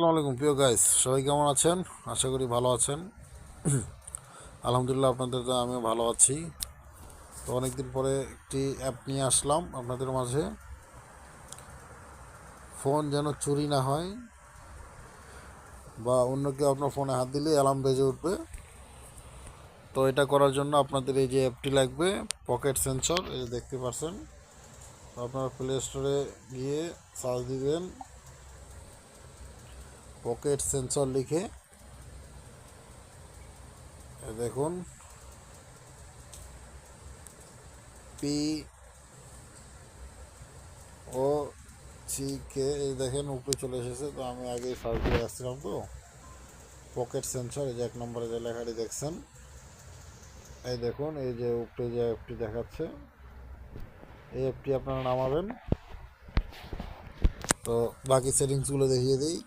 আসসালামু আলাইকুম। প্রিয় গাইস সবাই কেমন আছেন? আশা করি ভালো আছেন। আলহামদুলিল্লাহ আপনাদের তো আমিও ভালো আছি। তো অনেকদিন পরে একটি অ্যাপ নিয়ে আসলাম আপনাদের মাঝে। ফোন যেন চুরি না হয় বা অন্য কেউ আপনার ফোনে হাত দিলে অ্যালার্ম বেজে উঠবে। তো এটা করার জন্য আপনাদের এই যে অ্যাপটি লাগবে পকেট সেন্সর এই যে দেখতে পাচ্ছেন। আপনারা প্লে স্টোরে গিয়ে সার্চ দিবেন। পকেট সেন্সর লিখে দেখুন পি ও কে এই দেখেন, উপরে চলে এসেছে। তো আমি আগেই সার্চ দিয়ে আসছিলাম তো। পকেট সেন্সর, এই যে এক নম্বরে যে লেখাটি দেখছেন, এই দেখুন, এই যে উপরে যে অ্যাপটি দেখাচ্ছে, এই অ্যাপটি আপনারা নামাবেন। তো বাকি সেটিংসগুলো দেখিয়ে দিই।